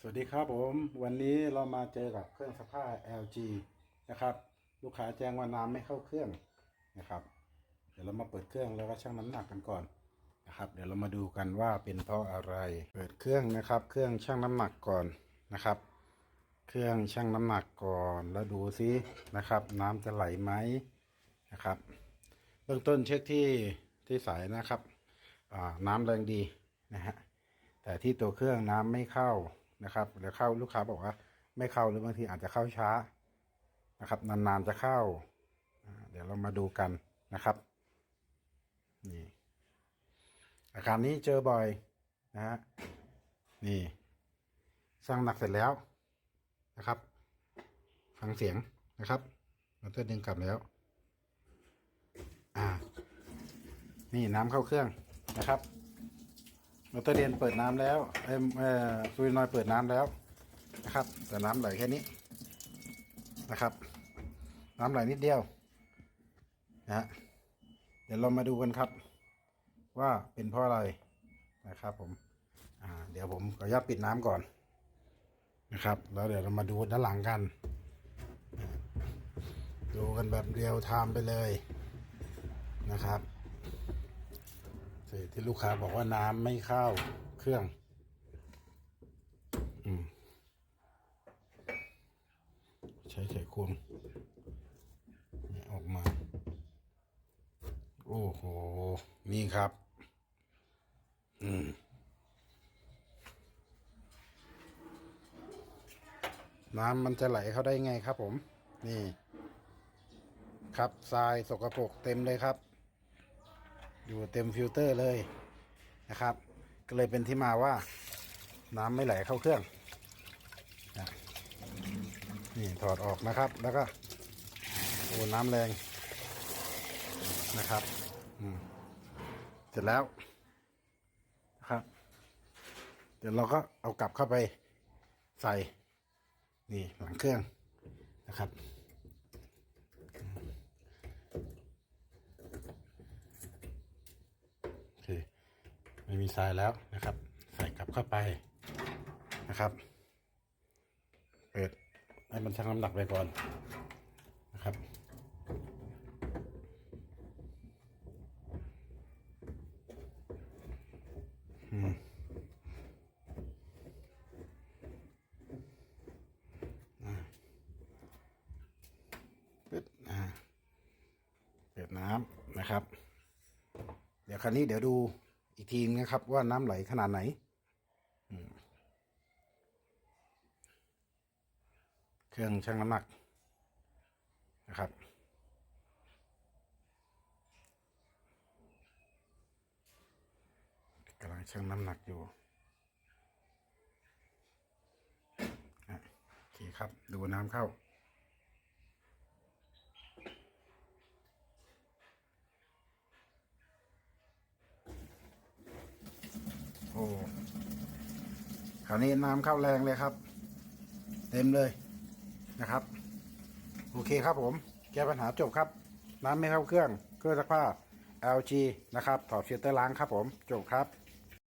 สวัสดีครับผมวันนี้เรามาเจอกับเครื่องซักผ้า LG นะครับ ลูกค้าแจ้งว่าน้ำไม่เข้าเครื่องนะครับ เดี๋ยวเรามาเปิดเครื่องแล้วก็ชั่งน้ำหนักกันก่อนนะครับ เดี๋ยวเรามาดูกันว่าเป็นเพราะอะไร เปิดเครื่องนะครับ เครื่องชั่งน้ำหนักก่อนนะครับ เครื่องชั่งน้ำหนักก่อนแล้วดูซินะครับ น้ำจะไหลไหมนะครับ เบื้องต้นเช็คที่ที่สายนะครับน้ำแรงดีนะฮะแต่ที่ตัวเครื่องน้ำไม่เข้า นะครับหรือเข้าลูกค้าบอกว่า ไม่เข้าหรือบางทีอาจจะเข้าช้านะครับ นานๆจะเข้า เดี๋ยวเรามาดูกันนะครับนี่อาการนี้เจอบ่อยนะฮะนี่ สร้างหนักเสร็จแล้วนะครับ ฟังเสียงนะครับมอเตอร์ดึงกลับแล้ว อ่า นี่น้ำเข้าเครื่องนะครับ มอเตอร์เดนเปิดน้ำแล้วเอ็มเอ่อซูรินอยเปิดน้ำแล้วนะครับ แต่น้ำไหลแค่นี้นะครับ น้ำไหลนิดเดียวนะฮะเดี๋ยวเรามาดูกันครับ ว่าเป็นเพราะอะไรนะครับ ผมอ่าเดี๋ยวผมขออนุญาตปิดน้ำก่อนนะครับ แล้วเดี๋ยวเรามาดูด้านหลังกัน ดูกันแบบเรียวไทม์ไปเลยนะครับ ที่ลูกค้าบอกว่าน้ำไม่เข้าเครื่อง อืม ใช้ไขควงออกมา โอ้โห นี่ครับ อืม น้ำมันจะไหลเข้าได้ไงครับผม นี่ ครับทรายสกปรกเต็มเลยครับ อยู่เต็มฟิลเตอร์เลยนะครับ ก็เลยเป็นที่มาว่าน้ำไม่ไหลเข้าเครื่องนี่ถอดออกนะครับ แล้วก็โอ้น้ำแรงนะครับเสร็จแล้วนะครับ เดี๋ยวเราก็เอากลับเข้าไปใส่นี่หลังเครื่องนะครับ โอเค ไม่มีทรายแล้วนะครับ ใส่กลับเข้าไปนะครับ เปิดให้มันชั่งน้ำหนักไปก่อนนะครับอืมอ่าปิดอ่าเปิดน้ำนะครับ เดี๋ยวคราวนี้เดี๋ยวดู อีกทีนะครับว่าน้ำไหลขนาดไหนเครื่องชั่งน้ำหนักนะครับ กำลังชั่งน้ำหนักอยู่โอเคครับ ดูน้ำเข้า โอ้ คราวนี้น้ำเข้าแรงเลยครับ เต็มเลยนะครับ โอเคครับผม แก้ปัญหาจบครับ น้ำไม่เข้าเครื่อง เครื่องซักผ้า LG นะครับ ถอดฟิลเตอร์ล้างครับผม จบครับ